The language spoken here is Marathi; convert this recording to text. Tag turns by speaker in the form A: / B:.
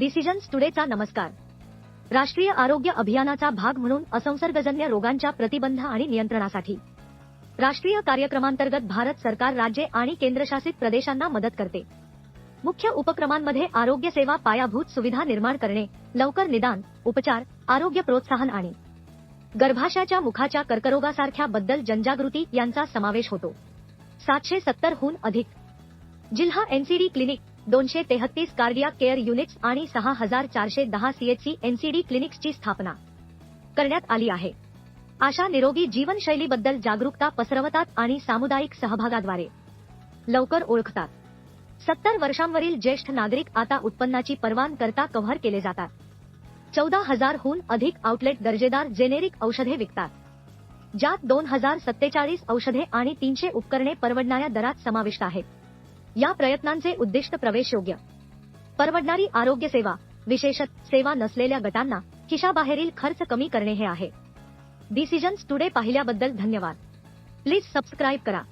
A: डिसिजन्स टुडेचा नमस्कार. राष्ट्रीय आरोग्य अभियानाचा भाग म्हणून असंसर्गजन्य रोगांच्या प्रतिबंध आणि नियंत्रणासाठी. राष्ट्रीय कार्यक्रमांतर्गत भारत सरकार राज्ये आणि केंद्रशासित प्रदेशांना मदत करते. मुख्य उपक्रमांमध्ये आरोग्य सेवा पायाभूत सुविधा निर्माण करणे लवकर निदान उपचार आरोग्य प्रोत्साहन आणि गर्भाशयाच्या मुखाच्या कर्करोगासारख्या बद्दल जनजागृती यांचा समावेश होतो. सातशे सत्तर हून अधिक जिल्हा एनसीडी क्लिनिक दोनशे तेहतीस कार्डियाक केअर युनिट्स आणि सहा हजार चारशे दहा सीएचसी एनसीडी क्लिनिक्सची स्थापना करण्यात आली आहे. आशा निरोगी जीवनशैलीबद्दल जागरूकता पसरवतात आणि सामुदायिक सहभागाद्वारे लवकर ओळखतात. सत्तर वर्षांवरील ज्येष्ठ नागरिक आता उत्पन्नाची परवान करता कव्हर केले जातात. चौदा हजारहून अधिक आउटलेट दर्जेदार जेनेरिक औषधे विकतात. ज्यात दोन हजार सत्तेचाळीस औषधे आणि तीनशे उपकरणे परवडणाऱ्या दरात समाविष्ट आहेत. या प्रयत्नांचे उद्दिष्ट प्रवेशयोग्य. परवडणारी आरोग्य सेवा विशेषत सेवा नसलेल्या गटांना खिशाबाहेरील खर्च कमी करणे हे आहे. डिसिजन्स टुडे पाहिल्याबद्दल धन्यवाद. प्लीज सबस्क्राईब करा.